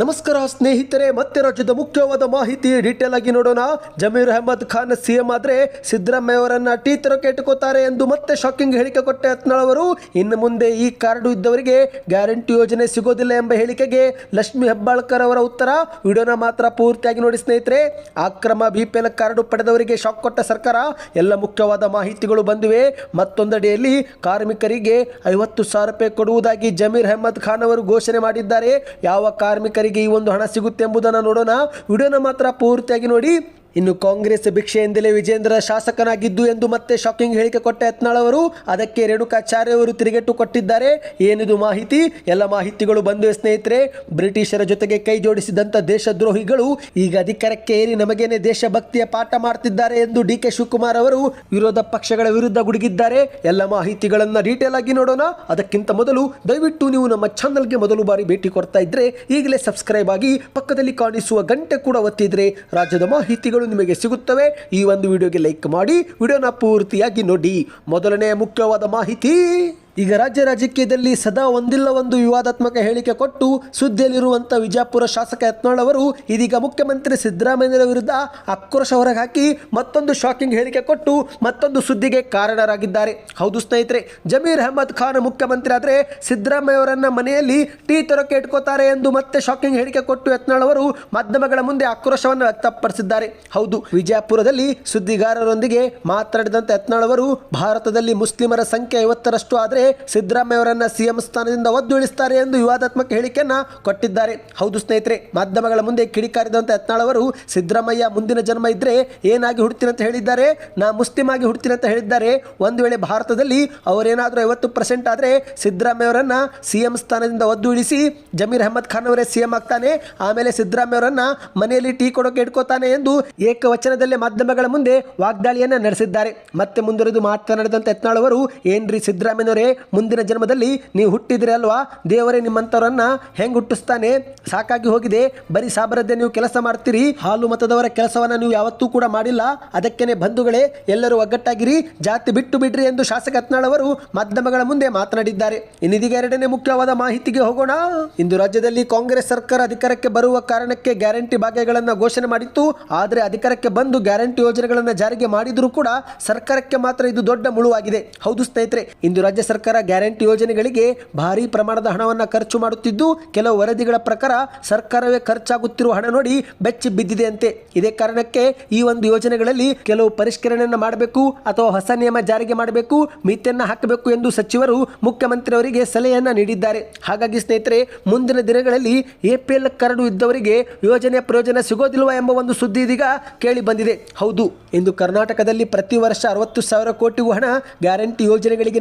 ನಮಸ್ಕಾರ ಸ್ನೇಹಿತರೆ, ಮತ್ತೆ ರಾಜ್ಯದ ಮುಖ್ಯವಾದ ಮಾಹಿತಿ ಡೀಟೇಲ್ ಆಗಿ ನೋಡೋಣ. ಜಮೀರ್ ಅಹಮದ್ ಖಾನ್ ಸಿಎಂ ಆದ್ರೆ ಸಿದ್ದರಾಮಯ್ಯ ಅವರನ್ನ ಟೀ ತರಕ್ಕೆ ಇಟ್ಟುಕೋತಾರೆ ಎಂದು ಮತ್ತೆ ಶಾಕಿಂಗ್ ಹೇಳಿಕೆ ಕೊಟ್ಟ ಯತ್ನಾಳ್ ಅವರು. ಇನ್ನು ಮುಂದೆ ಈ ಕಾರ್ಡು ಇದ್ದವರಿಗೆ ಗ್ಯಾರಂಟಿ ಯೋಜನೆ ಸಿಗೋದಿಲ್ಲ ಎಂಬ ಹೇಳಿಕೆಗೆ ಲಕ್ಷ್ಮಿ ಹೆಬ್ಬಾಳ್ಕರ್ ಅವರ ಉತ್ತರ. ವಿಡಿಯೋನ ಮಾತ್ರ ಪೂರ್ತಿಯಾಗಿ ನೋಡಿ ಸ್ನೇಹಿತರೆ. ಅಕ್ರಮ ಬಿಪಿಎಲ್ ಕಾರ್ಡ್ ಎಲ್ ಕಾರ್ಡು ಪಡೆದವರಿಗೆ ಶಾಕ್ ಕೊಟ್ಟ ಸರ್ಕಾರ. ಎಲ್ಲ ಮುಖ್ಯವಾದ ಮಾಹಿತಿಗಳು ಬಂದಿವೆ. ಮತ್ತೊಂದೆಡೆಯಲ್ಲಿ ಕಾರ್ಮಿಕರಿಗೆ ಐವತ್ತು ಸಾವಿರ ರೂಪಾಯಿ ಕೊಡುವುದಾಗಿ ಜಮೀರ್ ಅಹಮದ್ ಖಾನ್ ಅವರು ಘೋಷಣೆ ಮಾಡಿದ್ದಾರೆ. ಯಾವ ಕಾರ್ಮಿಕರಿಗೆ ಈ ಒಂದು ಹಣ ಸಿಗುತ್ತೆ ಎಂಬುದನ್ನು ನೋಡೋಣ. ವಿಡಿಯೋನ ಮಾತ್ರ ಪೂರ್ತಿಯಾಗಿ ನೋಡಿ. ಇನ್ನು ಕಾಂಗ್ರೆಸ್ ಭಿಕ್ಷೆಯಿಂದಲೇ ವಿಜೇಂದ್ರ ಶಾಸಕನಾಗಿದ್ದು ಎಂದು ಮತ್ತೆ ಶಾಕಿಂಗ್ ಹೇಳಿಕೆ ಕೊಟ್ಟ ಯತ್ನಾಳ್ ಅವರು, ಅದಕ್ಕೆ ರೇಣುಕಾಚಾರ್ಯ ಅವರು ತಿರುಗೇಟು ಕೊಟ್ಟಿದ್ದಾರೆ. ಏನಿದು ಮಾಹಿತಿ? ಎಲ್ಲ ಮಾಹಿತಿಗಳು ಬಂದು ಸ್ನೇಹಿತರೆ, ಬ್ರಿಟಿಷರ ಜೊತೆಗೆ ಕೈ ಜೋಡಿಸಿದಂಥ ದೇಶದ್ರೋಹಿಗಳು ಈಗ ಅಧಿಕಾರಕ್ಕೆ ಏರಿ ನಮಗೇನೆ ದೇಶಭಕ್ತಿಯ ಪಾಠ ಮಾಡ್ತಿದ್ದಾರೆ ಎಂದು ಡಿ ಕೆ ಶಿವಕುಮಾರ್ ಅವರು ವಿರೋಧ ಪಕ್ಷಗಳ ವಿರುದ್ಧ ಗುಡುಗಿದ್ದಾರೆ. ಎಲ್ಲ ಮಾಹಿತಿಗಳನ್ನು ಡೀಟೇಲ್ ಆಗಿ ನೋಡೋಣ. ಅದಕ್ಕಿಂತ ಮೊದಲು ದಯವಿಟ್ಟು ನೀವು ನಮ್ಮ ಚಾನಲ್ಗೆ ಮೊದಲು ಬಾರಿ ಭೇಟಿ ಕೊಡ್ತಾ ಇದ್ರೆ ಈಗಲೇ ಸಬ್ಸ್ಕ್ರೈಬ್ ಆಗಿ ಪಕ್ಕದಲ್ಲಿ ಕಾಣಿಸುವ ಗಂಟೆ ಕೂಡ ಒತ್ತಿದ್ರೆ ರಾಜ್ಯದ ಮಾಹಿತಿಗಳು ನಿಮಗೆ ಸಿಗುತ್ತವೆ ಈ ಒಂದು ವಿಡಿಯೋಗೆ ಲೈಕ್ ಮಾಡಿ ವಿಡಿಯೋನ ಪೂರ್ತಿಯಾಗಿ ನೋಡಿ. ಮೊದಲನೇ ಮುಖ್ಯವಾದ ಮಾಹಿತಿ. ಈಗ ರಾಜ್ಯ ರಾಜಕೀಯದಲ್ಲಿ ಸದಾ ಒಂದಿಲ್ಲ ಒಂದು ವಿವಾದಾತ್ಮಕ ಹೇಳಿಕೆ ಕೊಟ್ಟು ಸುದ್ದಿಯಲ್ಲಿರುವಂಥ ವಿಜಯಪುರ ಶಾಸಕ ಯತ್ನಾಳ್ ಅವರು ಇದೀಗ ಮುಖ್ಯಮಂತ್ರಿ ಸಿದ್ದರಾಮಯ್ಯರ ವಿರುದ್ಧ ಆಕ್ರೋಶ ಹೊರಗೆ ಹಾಕಿ ಮತ್ತೊಂದು ಶಾಕಿಂಗ್ ಹೇಳಿಕೆ ಕೊಟ್ಟು ಮತ್ತೊಂದು ಸುದ್ದಿಗೆ ಕಾರಣರಾಗಿದ್ದಾರೆ. ಹೌದು ಸ್ನೇಹಿತರೆ, ಜಮೀರ್ ಅಹಮದ್ ಖಾನ್ ಮುಖ್ಯಮಂತ್ರಿ ಆದರೆ ಸಿದ್ದರಾಮಯ್ಯ ಅವರನ್ನ ಮನೆಯಲ್ಲಿ ಟೀ ತೊರಕೆ ಇಟ್ಕೋತಾರೆ ಎಂದು ಮತ್ತೆ ಶಾಕಿಂಗ್ ಹೇಳಿಕೆ ಕೊಟ್ಟು ಯತ್ನಾಳ್ ಅವರು ಮಾಧ್ಯಮಗಳ ಮುಂದೆ ಆಕ್ರೋಶವನ್ನು ವ್ಯಕ್ತಪಡಿಸಿದ್ದಾರೆ. ಹೌದು ವಿಜಯಪುರದಲ್ಲಿ ಸುದ್ದಿಗಾರರೊಂದಿಗೆ ಮಾತನಾಡಿದಂಥ ಯತ್ನಾಳ್ ಅವರು ಭಾರತದಲ್ಲಿ ಮುಸ್ಲಿಮರ ಸಂಖ್ಯೆ ಐವತ್ತರಷ್ಟು ಆದರೆ ಸಿದ್ದರಾಮಯ್ಯ ಅವರನ್ನ ಸಿಎಂ ಸ್ಥಾನದಿಂದ ಒದ್ದು ಇಳಿಸ್ತಾರೆ ಎಂದು ವಿವಾದಾತ್ಮಕ ಹೇಳಿಕೆಯನ್ನ ಕೊಟ್ಟಿದ್ದಾರೆ. ಹೌದು ಸ್ನೇಹಿತರೆ, ಮಾಧ್ಯಮಗಳ ಮುಂದೆ ಕಿಡಿಕಾರಿದಂತ ಯತ್ನಾಳ್ ಅವರು ಸಿದ್ದರಾಮಯ್ಯ ಮುಂದಿನ ಜನ್ಮ ಇದ್ರೆ ಏನಾಗಿ ಹುಡ್ತೀನಿ ಅಂತ ಹೇಳಿದ್ದಾರೆ? ನಾ ಮುಸ್ಲಿಂ ಆಗಿ ಹುಡ್ತೀನಿ ಅಂತ ಹೇಳಿದ್ದಾರೆ. ಒಂದು ವೇಳೆ ಭಾರತದಲ್ಲಿ ಅವರೇನಾದರೂ ಐವತ್ತು ಪರ್ಸೆಂಟ್ ಆದರೆ ಸಿದ್ದರಾಮಯ್ಯ ಅವರನ್ನ ಸಿಎಂ ಸ್ಥಾನದಿಂದ ಒದ್ದು ಇಳಿಸಿ ಜಮೀರ್ ಅಹಮದ್ ಖಾನ್ ಅವರೇ ಸಿಎಂ ಆಗ್ತಾನೆ, ಆಮೇಲೆ ಸಿದ್ದರಾಮಯ್ಯ ಅವರನ್ನ ಮನೆಯಲ್ಲಿ ಟೀ ಕೊಡೋಕೆ ಇಟ್ಕೋತಾನೆ ಎಂದು ಏಕವಚನದಲ್ಲೇ ಮಾಧ್ಯಮಗಳ ಮುಂದೆ ವಾಗ್ದಾಳಿಯನ್ನ ನಡೆಸಿದ್ದಾರೆ. ಮತ್ತೆ ಮುಂದುವರೆದು ಮಾತನಾಡಿದಂತ ಯತ್ನಾಳ್ ಅವರು, ಏನ್ರಿ ಸಿದ್ದರಾಮಯ್ಯನವರೇ ಮುಂದಿನ ಜನ್ಮದಲ್ಲಿ ನೀವು ಹುಟ್ಟಿದ್ರೆ ಅಲ್ವಾ? ದೇವರೇ ನಿಮ್ಮಂಥವರನ್ನ ಹೆಂಗ್ ಹುಟ್ಟಿಸ್ತಾನೆ? ಸಾಕಾಗಿ ಹೋಗಿದೆ. ಬರೀ ಸಾಬರದ್ದೇ ನೀವು ಕೆಲಸ ಮಾಡ್ತೀರಿ. ಹಾಲು ಮತದವರ ಕೆಲಸವನ್ನ ನೀವು ಯಾವತ್ತೂ ಕೂಡ ಮಾಡಿಲ್ಲ. ಅದಕ್ಕೇನೆ ಬಂಧುಗಳೇ, ಎಲ್ಲರೂ ಒಗ್ಗಟ್ಟಾಗಿರಿ. ಜಾತಿ ಬಿಟ್ಟು ಬಿಡ್ರಿ ಎಂದು ಶಾಸಕ ಯತ್ನಾಳ್ ಅವರು ಮಾಧ್ಯಮಗಳ ಮುಂದೆ ಮಾತನಾಡಿದ್ದಾರೆ. ಇನ್ನಿದೀಗ ಎರಡನೇ ಮುಖ್ಯವಾದ ಮಾಹಿತಿಗೆ ಹೋಗೋಣ. ಇಂದು ರಾಜ್ಯದಲ್ಲಿ ಕಾಂಗ್ರೆಸ್ ಸರ್ಕಾರ ಅಧಿಕಾರಕ್ಕೆ ಬರುವ ಕಾರಣಕ್ಕೆ ಗ್ಯಾರಂಟಿ ಭಾಗ್ಯಗಳನ್ನು ಘೋಷಣೆ ಮಾಡಿತ್ತು. ಆದರೆ ಅಧಿಕಾರಕ್ಕೆ ಬಂದು ಗ್ಯಾರಂಟಿ ಯೋಜನೆಗಳನ್ನು ಜಾರಿಗೆ ಮಾಡಿದರೂ ಕೂಡ ಸರ್ಕಾರಕ್ಕೆ ಮಾತ್ರ ಇದು ದೊಡ್ಡ ಮುಳುವಾಗಿದೆ. ಹೌದು ಸ್ನೇಹಿತರೆ, ಇಂದು ರಾಜ್ಯ ಸರ್ಕಾರ ಗ್ಯಾರಂಟಿ ಯೋಜನೆಗಳಿಗೆ ಭಾರಿ ಪ್ರಮಾಣದ ಹಣವನ್ನು ಖರ್ಚು ಮಾಡುತ್ತಿದ್ದು, ಕೆಲವು ವರದಿಗಳ ಪ್ರಕಾರ ಸರ್ಕಾರವೇ ಖರ್ಚಾಗುತ್ತಿರುವ ಹಣ ನೋಡಿ ಬೆಚ್ಚಿ ಬಿದ್ದಿದೆ ಅಂತೆ. ಇದೇ ಕಾರಣಕ್ಕೆ ಈ ಒಂದು ಯೋಜನೆಗಳಲ್ಲಿ ಕೆಲವು ಪರಿಷ್ಕರಣೆಯನ್ನು ಮಾಡಬೇಕು ಅಥವಾ ಹೊಸ ನಿಯಮ ಜಾರಿಗೆ ಮಾಡಬೇಕು ಮಿತಿಯನ್ನ ಹಾಕಬೇಕು ಎಂದು ಸಚಿವರು ಮುಖ್ಯಮಂತ್ರಿಯವರಿಗೆ ಸಲಹೆಯನ್ನ ನೀಡಿದ್ದಾರೆ. ಹಾಗಾಗಿ ಸ್ನೇಹಿತರೆ, ಮುಂದಿನ ದಿನಗಳಲ್ಲಿ ಎಪಿಎಲ್ ಕರಡು ಇದ್ದವರಿಗೆ ಯೋಜನೆಯ ಪ್ರಯೋಜನ ಸಿಗೋದಿಲ್ವಾ ಎಂಬ ಒಂದು ಸುದ್ದಿ ಇದೀಗ ಕೇಳಿ ಬಂದಿದೆ. ಹೌದು, ಇಂದು ಕರ್ನಾಟಕದಲ್ಲಿ ಪ್ರತಿ ವರ್ಷ ಅರವತ್ತು ಸಾವಿರ ಕೋಟಿಗೂ ಹಣ ಗ್ಯಾರಂಟಿ ಯೋಜನೆಗಳಿಗೆ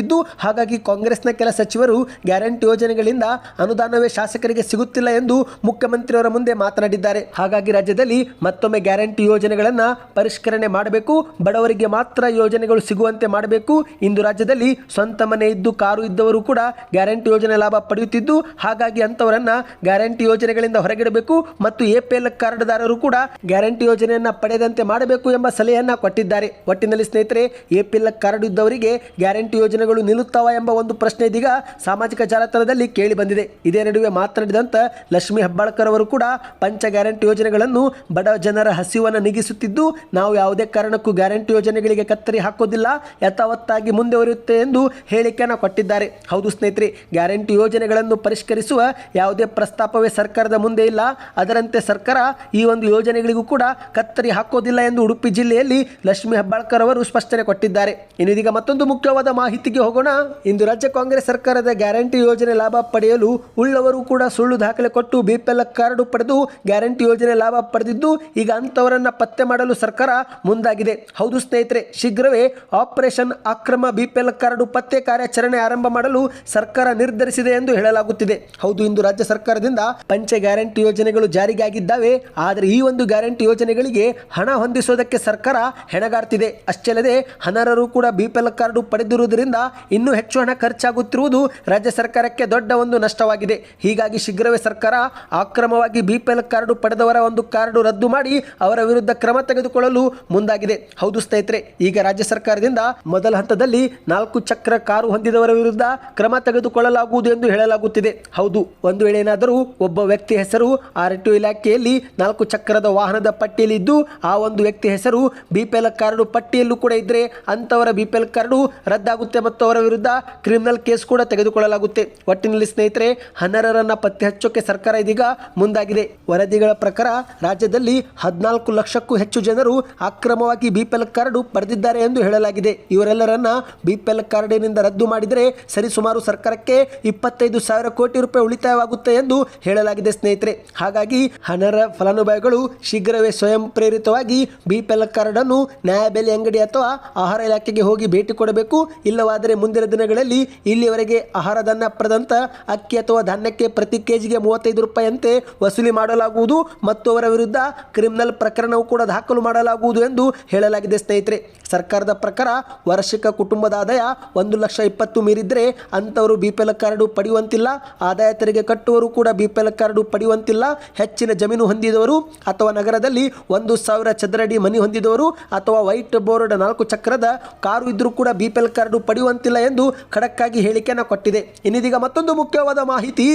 ಖರ್ಚಾಗುತ್ತಿದ್ದು ಹಾಗಾಗಿ ಕಾಂಗ್ರೆಸ್ನ ಕೆಲ ಸಚಿವರು ಗ್ಯಾರಂಟಿ ಯೋಜನೆಗಳಿಂದ ಅನುದಾನವೇ ಶಾಸಕರಿಗೆ ಸಿಗುತ್ತಿಲ್ಲ ಎಂದು ಮುಖ್ಯಮಂತ್ರಿಯವರ ಮುಂದೆ ಮಾತನಾಡಿದ್ದಾರೆ. ಹಾಗಾಗಿ ರಾಜ್ಯದಲ್ಲಿ ಮತ್ತೊಮ್ಮೆ ಗ್ಯಾರಂಟಿ ಯೋಜನೆಗಳನ್ನು ಪರಿಷ್ಕರಣೆ ಮಾಡಬೇಕು. ಬಡವರಿಗೆ ಮಾತ್ರ ಯೋಜನೆಗಳು ಸಿಗುವಂತೆ ಮಾಡಬೇಕು. ಇಂದು ರಾಜ್ಯದಲ್ಲಿ ಸ್ವಂತ ಮನೆ ಇದ್ದು, ಕಾರು ಇದ್ದವರು ಕೂಡ ಗ್ಯಾರಂಟಿ ಯೋಜನೆ ಲಾಭ ಪಡೆಯುತ್ತಿದ್ದು, ಹಾಗಾಗಿ ಅಂತವರನ್ನ ಗ್ಯಾರಂಟಿ ಯೋಜನೆಗಳಿಂದ ಹೊರಗಿಡಬೇಕು ಮತ್ತು ಎಪಿಎಲ್ ಕಾರ್ಡ್ದಾರರು ಕೂಡ ಗ್ಯಾರಂಟಿ ಯೋಜನೆಯನ್ನ ಪಡೆದಂತೆ ಮಾಡಬೇಕು ಎಂಬ ಸಲಹೆಯನ್ನ ಕೊಟ್ಟಿದ್ದಾರೆ. ಒಟ್ಟಿನಲ್ಲಿ ಸ್ನೇಹಿತರೆ ಎಪಿಎಲ್ ಕಾರ್ಡ್ ಇದ್ದವರಿಗೆ ಗ್ಯಾರಂಟಿ ಯೋಜನೆಗಳು ನಿಲ್ಲುತ್ತವ ಎಂಬ ಒಂದು ಪ್ರಶ್ನೆ ಇದೀಗ ಸಾಮಾಜಿಕ ಜಾಲತಾಣದಲ್ಲಿ ಕೇಳಿ ಬಂದಿದೆ. ಇದೇ ನಡುವೆ ಮಾತನಾಡಿದಂತ ಲಕ್ಷ್ಮಿ ಹೆಬ್ಬಾಳ್ಕರ್ ಅವರು ಕೂಡ ಪಂಚ ಗ್ಯಾರಂಟಿ ಯೋಜನೆಗಳನ್ನು ಬಡ ಜನರ ಹಸಿವನ್ನು ನೀಗಿಸುತ್ತಿದ್ದು, ನಾವು ಯಾವುದೇ ಕಾರಣಕ್ಕೂ ಗ್ಯಾರಂಟಿ ಯೋಜನೆಗಳಿಗೆ ಕತ್ತರಿ ಹಾಕೋದಿಲ್ಲ, ಯಥಾವತ್ತಾಗಿ ಮುಂದುವರಿಯುತ್ತೆ ಎಂದು ಹೇಳಿಕೆಯನ್ನು ಕೊಟ್ಟಿದ್ದಾರೆ. ಹೌದು ಸ್ನೇಹಿತರೆ, ಗ್ಯಾರಂಟಿ ಯೋಜನೆಗಳನ್ನು ಪರಿಷ್ಕರಿಸುವ ಯಾವುದೇ ಪ್ರಸ್ತಾಪವೇ ಸರ್ಕಾರದ ಮುಂದೆ ಇಲ್ಲ. ಅದರಂತೆ ಸರ್ಕಾರ ಈ ಒಂದು ಯೋಜನೆಗಳಿಗೂ ಕೂಡ ಕತ್ತರಿ ಹಾಕೋದಿಲ್ಲ ಎಂದು ಉಡುಪಿ ಜಿಲ್ಲೆಯಲ್ಲಿ ಲಕ್ಷ್ಮಿ ಹೆಬ್ಬಾಳ್ಕರ್ ಅವರು ಸ್ಪಷ್ಟನೆ ಕೊಟ್ಟಿದ್ದಾರೆ. ಇನ್ನು ಇದೀಗ ಮತ್ತೊಂದು ಮುಖ್ಯವಾದ ಮಾಹಿತಿಗೆ ಹೋಗೋಣ. ಇಂದು ರಾಜ್ಯ ಕಾಂಗ್ರೆಸ್ ಸರ್ಕಾರದ ಗ್ಯಾರಂಟಿ ಯೋಜನೆ ಲಾಭ ಪಡೆಯಲು ಉಳ್ಳವರು ಕೂಡ ಸುಳ್ಳು ದಾಖಲೆ ಕೊಟ್ಟು ಬಿಪಿಎಲ್ ಕಾರ್ಡು ಪಡೆದು ಗ್ಯಾರಂಟಿ ಯೋಜನೆ ಲಾಭ ಪಡೆದಿದ್ದು, ಈಗ ಅಂತವರನ್ನ ಪತ್ತೆ ಮಾಡಲು ಸರ್ಕಾರ ಮುಂದಾಗಿದೆ. ಹೌದು ಸ್ನೇಹಿತರೆ, ಶೀಘ್ರವೇ ಆಪರೇಷನ್ ಅಕ್ರಮ ಬಿಪಿಎಲ್ ಕಾರ್ಡು ಪತ್ತೆ ಕಾರ್ಯಾಚರಣೆ ಆರಂಭ ಮಾಡಲು ಸರ್ಕಾರ ನಿರ್ಧರಿಸಿದೆ ಎಂದು ಹೇಳಲಾಗುತ್ತಿದೆ. ಹೌದು, ಇಂದು ರಾಜ್ಯ ಸರ್ಕಾರದಿಂದ ಪಂಚ ಗ್ಯಾರಂಟಿ ಯೋಜನೆಗಳು ಜಾರಿಗೆ ಆಗಿದ್ದಾವೆ ಆದರೆ ಈ ಒಂದು ಗ್ಯಾರಂಟಿ ಯೋಜನೆಗಳಿಗೆ ಹಣ ಹೊಂದಿಸೋದಕ್ಕೆ ಸರ್ಕಾರ ಹೆಣಗಾಡ್ತಿದೆ ಅಷ್ಟೇ ಅಲ್ಲದೆ, ಅನರ್ಹರು ಕೂಡ ಬಿಪಿಎಲ್ ಕಾರ್ಡು ಪಡೆದಿರುವುದರಿಂದ ಇನ್ನೂ ಹೆಚ್ಚು ಹಣ ಖರ್ಚಾಗುತ್ತಿರುವುದು ರಾಜ್ಯ ಸರ್ಕಾರಕ್ಕೆ ದೊಡ್ಡ ಒಂದು ನಷ್ಟವಾಗಿದೆ. ಹೀಗಾಗಿ ಶೀಘ್ರವೇ ಸರ್ಕಾರ ಅಕ್ರಮವಾಗಿ ಬಿಪಿಎಲ್ ಕಾರ್ಡು ಪಡೆದವರ ಒಂದು ಕಾರ್ಡು ರದ್ದು ಮಾಡಿ ಅವರ ವಿರುದ್ಧ ಕ್ರಮ ತೆಗೆದುಕೊಳ್ಳಲು ಮುಂದಾಗಿದೆ. ಹೌದು ಸ್ನೇಹಿತರೆ, ಈಗ ರಾಜ್ಯ ಸರ್ಕಾರದಿಂದ ಮೊದಲ ಹಂತದಲ್ಲಿ ನಾಲ್ಕು ಚಕ್ರ ಕಾರು ಹೊಂದಿದವರ ವಿರುದ್ಧ ಕ್ರಮ ತೆಗೆದುಕೊಳ್ಳಲಾಗುವುದು ಎಂದು ಹೇಳಲಾಗುತ್ತಿದೆ. ಹೌದು, ಒಂದು ವೇಳೆ ಏನಾದರೂ ಒಬ್ಬ ವ್ಯಕ್ತಿ ಹೆಸರು ಆರ್ ಟಿ ಇಲಾಖೆಯಲ್ಲಿ ನಾಲ್ಕು ಚಕ್ರದ ವಾಹನದ ಪಟ್ಟಿಯಲ್ಲಿ ಇದ್ದು, ಆ ಒಂದು ವ್ಯಕ್ತಿ ಹೆಸರು ಬಿಪಿಎಲ್ ಕಾರ್ಡು ಪಟ್ಟಿಯಲ್ಲೂ ಕೂಡ ಇದ್ದರೆ ಅಂತವರ ಬಿಪಿಎಲ್ ಕಾರ್ಡು ರದ್ದಾಗುತ್ತೆ ಮತ್ತು ಅವರ ವಿರುದ್ಧ ಕ್ರಿಮಿನಲ್ ಕೇಸ್ ಕೂಡ ತೆಗೆದುಕೊಳ್ಳಲಾಗುತ್ತೆ. ಒಟ್ಟಿನಲ್ಲಿ ಸ್ನೇಹಿತರೆ ಹನರರನ್ನ ಪತ್ತೆ ಹಚ್ಚೋಕೆ ಸರ್ಕಾರ ಇದೀಗ ಮುಂದಾಗಿದೆ. ವರದಿಗಳ ಪ್ರಕಾರ ರಾಜ್ಯದಲ್ಲಿ ಹದಿನಾಲ್ಕು ಲಕ್ಷಕ್ಕೂ ಹೆಚ್ಚು ಜನರು ಅಕ್ರಮವಾಗಿ ಬಿಪಿಎಲ್ ಕಾರ್ಡ್ ಪಡೆದಿದ್ದಾರೆ ಎಂದು ಹೇಳಲಾಗಿದೆ. ಇವರೆಲ್ಲರನ್ನ ಬಿಪಿಎಲ್ ಕಾರ್ಡಿನಿಂದ ರದ್ದು ಮಾಡಿದರೆ ಸರಿಸುಮಾರು ಸರ್ಕಾರಕ್ಕೆ ಇಪ್ಪತ್ತೈದು ಸಾವಿರ ಕೋಟಿ ರೂಪಾಯಿ ಉಳಿತಾಯವಾಗುತ್ತೆ ಎಂದು ಹೇಳಲಾಗಿದೆ ಸ್ನೇಹಿತರೆ. ಹಾಗಾಗಿ ಹನರ ಫಲಾನುಭವಿಗಳು ಶೀಘ್ರವೇ ಸ್ವಯಂ ಪ್ರೇರಿತವಾಗಿ ಬಿಪಿಎಲ್ ಕಾರ್ಡ್ ಅನ್ನು ನ್ಯಾಯಬೆಲೆ ಅಂಗಡಿ ಅಥವಾ ಆಹಾರ ಇಲಾಖೆಗೆ ಹೋಗಿ ಭೇಟಿ ಕೊಡಬೇಕು. ಇಲ್ಲವಾದರೆ ಮುಂದಿನ ದಿನಗಳಲ್ಲಿ ಇಲ್ಲಿಯವರೆಗೆ ಆಹಾರಧಾನ್ಯ ಪ್ರದಂತ ಅಕ್ಕಿ ಅಥವಾ ಧಾನ್ಯಕ್ಕೆ ಪ್ರತಿ ಕೆಜಿಗೆ ಮೂವತ್ತೈದು ರೂಪಾಯಿಯಂತೆ ವಸೂಲಿ ಮಾಡಲಾಗುವುದು ಮತ್ತು ಅವರ ವಿರುದ್ಧ ಕ್ರಿಮಿನಲ್ ಪ್ರಕರಣವು ಕೂಡ ದಾಖಲು ಮಾಡಲಾಗುವುದು ಎಂದು ಹೇಳಲಾಗಿದೆ ಸ್ನೇಹಿತರೆ. ಸರ್ಕಾರದ ಪ್ರಕಾರ ವಾರ್ಷಿಕ ಕುಟುಂಬದ ಆದಾಯ ಒಂದು ಲಕ್ಷ ಇಪ್ಪತ್ತು ಮೀರಿದ್ರೆ ಅಂಥವರು ಬಿ ಪಿ ಎಲ್ ಕಾರ್ಡು ಪಡೆಯುವಂತಿಲ್ಲ. ಆದಾಯ ತೆರಿಗೆ ಕಟ್ಟುವರು ಕೂಡ ಬಿ ಪಿ ಎಲ್ ಕಾರ್ಡು ಪಡೆಯುವಂತಿಲ್ಲ. ಹೆಚ್ಚಿನ ಜಮೀನು ಹೊಂದಿದವರು ಅಥವಾ ನಗರದಲ್ಲಿ ಒಂದು ಸಾವಿರ ಚದರಡಿ ಮನಿ ಹೊಂದಿದವರು ಅಥವಾ ವೈಟ್ ಬೋರ್ಡ್ ನಾಲ್ಕು ಚಕ್ರದ ಕಾರು ಇದ್ರೂ ಕೂಡ ಬಿ ಪಿ ಎಲ್ ಕಾರ್ಡು ಪಡೆಯುವಂತಿಲ್ಲ ಎಂದು ಖಡಕ್ಕಾಗಿ ಹೇಳಿಕೆಯನ್ನು ಕೊಟ್ಟಿದೆ. ಇನ್ನಿದೀಗ ಮತ್ತೊಂದು ಮುಖ್ಯವಾದ ಮಾಹಿತಿ.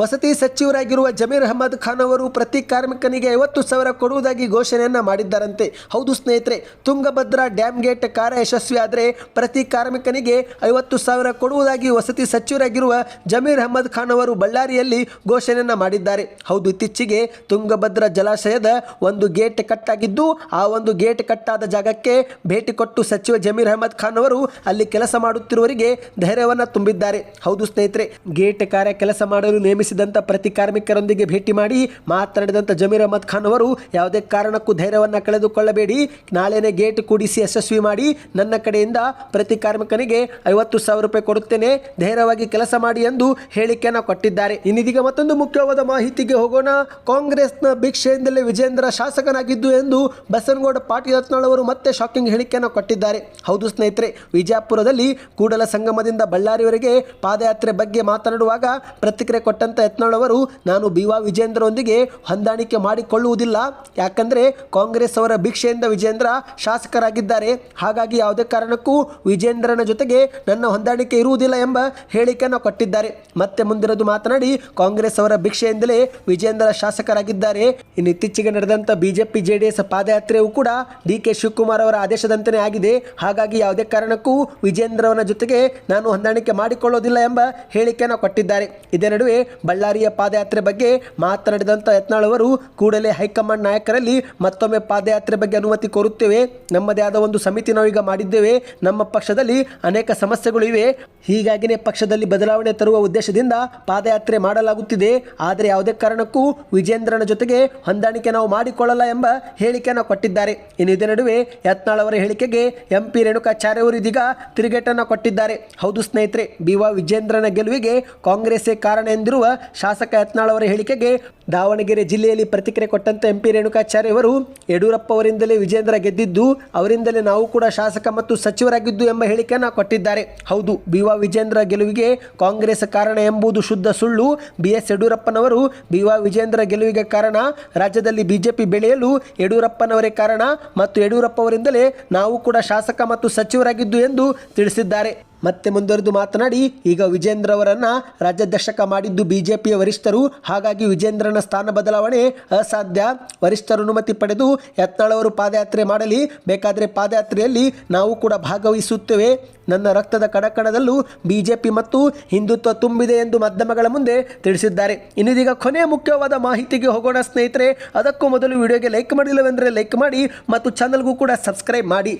ವಸತಿ ಸಚಿವರಾಗಿರುವ ಜಮೀರ್ ಅಹಮದ್ ಖಾನ್ ಅವರು ಪ್ರತಿ ಕಾರ್ಮಿಕನಿಗೆ ಐವತ್ತು ಸಾವಿರ ಕೊಡುವುದಾಗಿ ಘೋಷಣೆಯನ್ನ ಮಾಡಿದ್ದಾರಂತೆ. ಹೌದು ಸ್ನೇಹಿತರೆ, ತುಂಗಭದ್ರಾ ಡ್ಯಾಮ್ ಗೇಟ್ ಕಾರ್ಯ ಯಶಸ್ವಿ ಆದರೆ ಪ್ರತಿ ಕಾರ್ಮಿಕನಿಗೆ ಐವತ್ತು ಸಾವಿರ ಕೊಡುವುದಾಗಿ ವಸತಿ ಸಚಿವರಾಗಿರುವ ಜಮೀರ್ ಅಹಮದ್ ಖಾನ್ ಅವರು ಬಳ್ಳಾರಿಯಲ್ಲಿ ಘೋಷಣೆಯನ್ನ ಮಾಡಿದ್ದಾರೆ. ಹೌದು, ಇತ್ತೀಚೆಗೆ ತುಂಗಭದ್ರಾ ಜಲಾಶಯದ ಒಂದು ಗೇಟ್ ಕಟ್ಟಾಗಿದ್ದು, ಆ ಒಂದು ಗೇಟ್ ಕಟ್ಟಾದ ಜಾಗಕ್ಕೆ ಭೇಟಿ ಕೊಟ್ಟು ಸಚಿವ ಜಮೀರ್ ಅಹಮದ್ ಖಾನ್ ಅವರು ಅಲ್ಲಿ ಕೆಲಸ ಮಾಡುತ್ತಿರುವವರಿಗೆ ಧೈರ್ಯವನ್ನು ತುಂಬಿದ್ದಾರೆ. ಹೌದು ಸ್ನೇಹಿತರೆ, ಗೇಟ್ ಕಾರ್ಯ ಕೆಲಸ ಮಾಡಲು ನೇಮಿಸಿದಂಥ ಪ್ರತಿ ಕಾರ್ಮಿಕರೊಂದಿಗೆ ಭೇಟಿ ಮಾಡಿ ಮಾತನಾಡಿದಂಥ ಜಮೀರ್ ಅಹಮದ್ ಖಾನ್ ಅವರು, ಯಾವುದೇ ಕಾರಣಕ್ಕೂ ಧೈರ್ಯವನ್ನು ಕಳೆದುಕೊಳ್ಳಬೇಡಿ. ನಾಳೆನೇ ಗೇಟ್ ಕೂಡಿಸಿ ಯಶಸ್ವಿ ಮಾಡಿ, ನನ್ನ ಕಡೆಯಿಂದ ಪ್ರತಿ ಕಾರ್ಮಿಕನಿಗೆ ಐವತ್ತು ಸಾವಿರ ರೂಪಾಯಿ ಕೊಡುತ್ತೇನೆ. ಧೈರ್ಯವಾಗಿ ಕೆಲಸ ಮಾಡಿ ಎಂದು ಹೇಳಿಕೆಯನ್ನು ಕೊಟ್ಟಿದ್ದಾರೆ. ಇನ್ನಿದೀಗ ಮತ್ತೊಂದು ಮುಖ್ಯವಾದ ಮಾಹಿತಿಗೆ ಹೋಗೋಣ. ಕಾಂಗ್ರೆಸ್ನ ಭಿಕ್ಷೆಯಿಂದಲೇ ವಿಜೇಂದ್ರ ಶಾಸಕನಾಗಿದ್ದು ಎಂದು ಬಸನಗೌಡ ಪಾಟೀಲ್ ರತ್ನಾಳ್ ಮತ್ತೆ ಶಾಕಿಂಗ್ ಹೇಳಿಕೆಯನ್ನು ಕೊಟ್ಟಿದ್ದಾರೆ. ಹೌದು ಸ್ನೇಹಿತರೆ, ವಿಜಯಪುರದಲ್ಲಿ ಕೂಡಲ ಸಂಗಮದಿಂದ ಬಳ್ಳಾರಿವರೆಗೆ ಪಾದಯಾತ್ರೆ ಬಗ್ಗೆ ಮಾತನಾಡುವಾಗ ಪ್ರತಿಕ್ರಿಯೆ ಕೊಟ್ಟಂತ ಯತ್ನಾಳ್ ಅವರು ನಾನು ಬಿ ವಾ ವಿಜೇಂದ್ರರೊಂದಿಗೆ ಹೊಂದಾಣಿಕೆ ಮಾಡಿಕೊಳ್ಳುವುದಿಲ್ಲ. ಯಾಕಂದರೆ ಕಾಂಗ್ರೆಸ್ ಅವರ ಭಿಕ್ಷೆಯಿಂದ ವಿಜೇಂದ್ರ ಶಾಸಕರಾಗಿದ್ದಾರೆ. ಹಾಗಾಗಿ ಯಾವುದೇ ಕಾರಣಕ್ಕೂ ವಿಜೇಂದ್ರನ ಜೊತೆಗೆ ನನ್ನ ಹೊಂದಾಣಿಕೆ ಇರುವುದಿಲ್ಲ ಎಂಬ ಹೇಳಿಕೆಯನ್ನು ಕೊಟ್ಟಿದ್ದಾರೆ. ಮತ್ತೆ ಮುಂದಿರೋದು ಮಾತನಾಡಿ, ಕಾಂಗ್ರೆಸ್ ಅವರ ಭಿಕ್ಷೆಯಿಂದಲೇ ವಿಜೇಂದ್ರ ಶಾಸಕರಾಗಿದ್ದಾರೆ. ಇನ್ನು ಇತ್ತೀಚೆಗೆ ನಡೆದಂತ ಬಿಜೆಪಿ, ಜೆಡಿಎಸ್ ಪಾದಯಾತ್ರೆಯೂ ಕೂಡ ಡಿ ಕೆ ಶಿವಕುಮಾರ್ ಅವರ ಆದೇಶದಂತೆಯೇ ಆಗಿದೆ. ಹಾಗಾಗಿ ಯಾವುದೇ ಕಾರಣಕ್ಕೂ ವಿಜೇಂದ್ರವನ ಜೊತೆಗೆ ನಾನು ಹೊಂದಾಣಿಕೆ ಮಾಡಿಕೊಳ್ಳೋದಿಲ್ಲ ಎಂಬ ಹೇಳಿಕೆಯನ್ನು ಕೊಟ್ಟಿದ್ದಾರೆ. ಇದೇ ನಡುವೆ ಬಳ್ಳಾರಿಯ ಪಾದಯಾತ್ರೆ ಬಗ್ಗೆ ಮಾತನಾಡಿದಂಥ ಯತ್ನಾಳ್ ಅವರು ಕೂಡಲೇ ಹೈಕಮಾಂಡ್ ನಾಯಕರಲ್ಲಿ ಮತ್ತೊಮ್ಮೆ ಪಾದಯಾತ್ರೆ ಬಗ್ಗೆ ಅನುಮತಿ ಕೋರುತ್ತೇವೆ. ನಮ್ಮದೇ ಆದ ಒಂದು ಸಮಿತಿ ನಾವೀಗ ಮಾಡಿದ್ದೇವೆ. ನಮ್ಮ ಪಕ್ಷದಲ್ಲಿ ಅನೇಕ ಸಮಸ್ಯೆಗಳು ಇವೆ. ಹೀಗಾಗಿನೇ ಪಕ್ಷದಲ್ಲಿ ಬದಲಾವಣೆ ತರುವ ಉದ್ದೇಶದಿಂದ ಪಾದಯಾತ್ರೆ ಮಾಡಲಾಗುತ್ತಿದೆ. ಆದರೆ ಯಾವುದೇ ಕಾರಣಕ್ಕೂ ವಿಜೇಂದ್ರನ ಜೊತೆಗೆ ಹೊಂದಾಣಿಕೆ ನಾವು ಮಾಡಿಕೊಳ್ಳಲ್ಲ ಎಂಬ ಹೇಳಿಕೆಯನ್ನು ಕೊಟ್ಟಿದ್ದಾರೆ. ಇನ್ನು ಇದೇ ನಡುವೆ ಯತ್ನಾಳ್ ಅವರ ಹೇಳಿಕೆಗೆ ಎಂ ಪಿ ರೇಣುಕಾಚಾರ್ಯ ಅವರು ಇದೀಗ ತಿರುಗೇಟನ್ನು ಕೊಟ್ಟಿದ್ದಾರೆ. ಹೌದು ಸ್ನೇಹಿತರೆ, ಬಿ ವಿಜೇಂದ್ರನ ಗೆಲುವಿಗೆ ಕಾಂಗ್ರೆಸ್ಸೇ ಕಾರಣ ಎಂದಿರುವ ಶಾಸಕ ಯತ್ನಾಳ್ ಅವರ ಹೇಳಿಕೆಗೆ ದಾವಣಗೆರೆ ಜಿಲ್ಲೆಯಲ್ಲಿ ಪ್ರತಿಕ್ರಿಯೆ ಕೊಟ್ಟಂತೆ ಎಂ ಪಿ ರೇಣುಕಾಚಾರ್ಯ ಅವರು ಯಡಿಯೂರಪ್ಪ ಅವರಿಂದಲೇ ವಿಜೇಂದ್ರ ಗೆದ್ದಿದ್ದು, ಅವರಿಂದಲೇ ನಾವು ಕೂಡ ಶಾಸಕ ಮತ್ತು ಸಚಿವರಾಗಿದ್ದು ಎಂಬ ಹೇಳಿಕೆಯನ್ನು ಕೊಟ್ಟಿದ್ದಾರೆ. ಹೌದು, ಬಿವಾ ವಿಜೇಂದ್ರ ಗೆಲುವಿಗೆ ಕಾಂಗ್ರೆಸ್ ಕಾರಣ ಎಂಬುದು ಶುದ್ಧ ಸುಳ್ಳು. ಬಿ ಎಸ್ ಯಡಿಯೂರಪ್ಪನವರು ಬಿವಾ ವಿಜೇಂದ್ರ ಗೆಲುವಿಗೆ ಕಾರಣ, ರಾಜ್ಯದಲ್ಲಿ ಬಿಜೆಪಿ ಬೆಳೆಯಲು ಯಡಿಯೂರಪ್ಪನವರೇ ಕಾರಣ ಮತ್ತು ಯಡಿಯೂರಪ್ಪ ಅವರಿಂದಲೇ ನಾವು ಕೂಡ ಶಾಸಕ ಮತ್ತು ಸಚಿವರಾಗಿದ್ದು ಎಂದು ತಿಳಿಸಿದ್ದಾರೆ. ಮತ್ತೆ ಮುಂದುವರೆದು ಮಾತನಾಡಿ, ಈಗ ವಿಜೇಂದ್ರ ಅವರನ್ನ ರಾಜ್ಯಾಧ್ಯಕ್ಷಕ ಮಾಡಿದ್ದು ಬಿಜೆಪಿಯ ವರಿಷ್ಠರು. ಹಾಗಾಗಿ ವಿಜೇಂದ್ರನ ಸ್ಥಾನ ಬದಲಾವಣೆ ಅಸಾಧ್ಯ. ವರಿಷ್ಠರ ಅನುಮತಿ ಪಡೆದು ಯತ್ನಾಳವರು ಪಾದಯಾತ್ರೆ ಮಾಡಲಿ. ಬೇಕಾದರೆ ಪಾದಯಾತ್ರೆಯಲ್ಲಿ ನಾವು ಕೂಡ ಭಾಗವಹಿಸುತ್ತೇವೆ. ನನ್ನ ರಕ್ತದ ಕಣಕಣದಲ್ಲೂ ಬಿಜೆಪಿ ಮತ್ತು ಹಿಂದುತ್ವ ತುಂಬಿದೆ ಎಂದು ಮಾಧ್ಯಮಗಳ ಮುಂದೆ ತಿಳಿಸಿದ್ದಾರೆ. ಇನ್ನಿದೀಗ ಕೊನೆಯ ಮುಖ್ಯವಾದ ಮಾಹಿತಿಗೆ ಹೋಗೋಣ ಸ್ನೇಹಿತರೆ. ಅದಕ್ಕೂ ಮೊದಲು ವಿಡಿಯೋಗೆ ಲೈಕ್ ಮಾಡಿಲ್ಲವೆಂದರೆ ಲೈಕ್ ಮಾಡಿ ಮತ್ತು ಚಾನಲ್ಗೂ ಕೂಡ ಸಬ್ಸ್ಕ್ರೈಬ್ ಮಾಡಿ.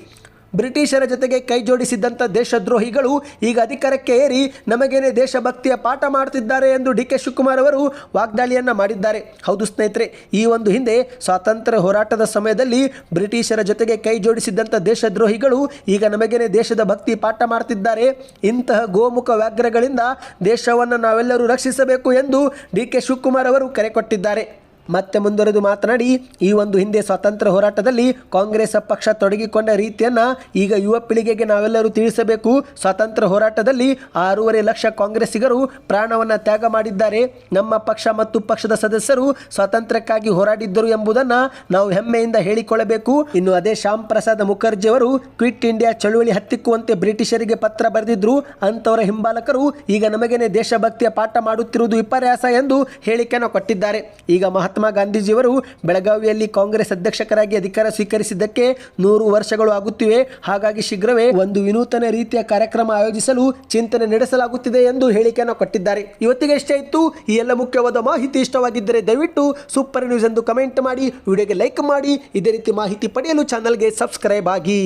ಬ್ರಿಟಿಷರ ಜೊತೆಗೆ ಕೈ ಜೋಡಿಸಿದ್ದಂಥ ದೇಶದ್ರೋಹಿಗಳು ಈಗ ಅಧಿಕಾರಕ್ಕೆ ಏರಿ ನಮಗೇನೆ ದೇಶಭಕ್ತಿಯ ಪಾಠ ಮಾಡುತ್ತಿದ್ದಾರೆ ಎಂದು ಡಿ ಕೆ ಶಿವಕುಮಾರ್ ಅವರು ವಾಗ್ದಾಳಿಯನ್ನು ಮಾಡಿದ್ದಾರೆ. ಹೌದು ಸ್ನೇಹಿತರೆ, ಈ ಒಂದು ಹಿಂದೆ ಸ್ವಾತಂತ್ರ್ಯ ಹೋರಾಟದ ಸಮಯದಲ್ಲಿ ಬ್ರಿಟಿಷರ ಜೊತೆಗೆ ಕೈ ಜೋಡಿಸಿದ್ದಂಥ ದೇಶದ್ರೋಹಿಗಳು ಈಗ ನಮಗೇನೆ ದೇಶದ ಭಕ್ತಿ ಪಾಠ ಮಾಡ್ತಿದ್ದಾರೆ ಇಂತಹ ಗೋಮುಖ ವ್ಯಾಘ್ರಗಳಿಂದ ದೇಶವನ್ನು ನಾವೆಲ್ಲರೂ ರಕ್ಷಿಸಬೇಕು ಎಂದು ಡಿ ಕೆ ಶಿವಕುಮಾರ್ ಅವರು ಕರೆ ಕೊಟ್ಟಿದ್ದಾರೆ. ಮತ್ತೆ ಮುಂದುವರೆದು ಮಾತನಾಡಿ, ಈ ಒಂದು ಹಿಂದೆ ಸ್ವಾತಂತ್ರ್ಯ ಹೋರಾಟದಲ್ಲಿ ಕಾಂಗ್ರೆಸ್ ಪಕ್ಷ ತೊಡಗಿಕೊಂಡ ರೀತಿಯನ್ನ ಈಗ ಯುವ ಪೀಳಿಗೆಗೆ ನಾವೆಲ್ಲರೂ ತಿಳಿಸಬೇಕು. ಸ್ವಾತಂತ್ರ್ಯ ಹೋರಾಟದಲ್ಲಿ ಆರೂವರೆ ಲಕ್ಷ ಕಾಂಗ್ರೆಸ್ಸಿಗರು ಪ್ರಾಣವನ್ನ ತ್ಯಾಗ ಮಾಡಿದ್ದಾರೆ. ನಮ್ಮ ಪಕ್ಷ ಮತ್ತು ಪಕ್ಷದ ಸದಸ್ಯರು ಸ್ವಾತಂತ್ರ್ಯಕ್ಕಾಗಿ ಹೋರಾಡಿದ್ದರು ಎಂಬುದನ್ನ ನಾವು ಹೆಮ್ಮೆಯಿಂದ ಹೇಳಿಕೊಳ್ಳಬೇಕು. ಇನ್ನು ಅದೇ ಶ್ಯಾಮ್ ಪ್ರಸಾದ್ ಮುಖರ್ಜಿ ಅವರು ಕ್ವಿಟ್ ಇಂಡಿಯಾ ಚಳುವಳಿ ಹತ್ತಿಕ್ಕುವಂತೆ ಬ್ರಿಟಿಷರಿಗೆ ಪತ್ರ ಬರೆದಿದ್ರು. ಅಂತವರ ಹಿಂಬಾಲಕರು ಈಗ ನಮಗೇನೆ ದೇಶಭಕ್ತಿಯ ಪಾಠ ಮಾಡುತ್ತಿರುವುದು ವಿಪರ್ಯಾಸ ಎಂದು ಹೇಳಿಕೆಯನ್ನು ಕೊಟ್ಟಿದ್ದಾರೆ. ಈಗ ಮಹಾತ್ಮ ಗಾಂಧೀಜಿಯವರು ಬೆಳಗಾವಿಯಲ್ಲಿ ಕಾಂಗ್ರೆಸ್ ಅಧ್ಯಕ್ಷರಾಗಿ ಅಧಿಕಾರ ಸ್ವೀಕರಿಸಿದ್ದಕ್ಕೆ ನೂರು ವರ್ಷಗಳು ಆಗುತ್ತಿವೆ. ಹಾಗಾಗಿ ಶೀಘ್ರವೇ ಒಂದು ವಿನೂತನ ರೀತಿಯ ಕಾರ್ಯಕ್ರಮ ಆಯೋಜಿಸಲು ಚಿಂತನೆ ನಡೆಸಲಾಗುತ್ತಿದೆ ಎಂದು ಹೇಳಿಕೆಯನ್ನು ಕೊಟ್ಟಿದ್ದಾರೆ. ಇವತ್ತಿಗೆ ಇಷ್ಟೇ ಇತ್ತು. ಈ ಎಲ್ಲ ಮುಖ್ಯವಾದ ಮಾಹಿತಿ ಇಷ್ಟವಾಗಿದ್ದರೆ ದಯವಿಟ್ಟು ಸೂಪರ್ ನ್ಯೂಸ್ ಎಂದು ಕಮೆಂಟ್ ಮಾಡಿ, ವಿಡಿಯೋಗೆ ಲೈಕ್ ಮಾಡಿ, ಇದೇ ರೀತಿ ಮಾಹಿತಿ ಪಡೆಯಲು ಚಾನಲ್ಗೆ ಸಬ್ಸ್ಕ್ರೈಬ್ ಆಗಿ.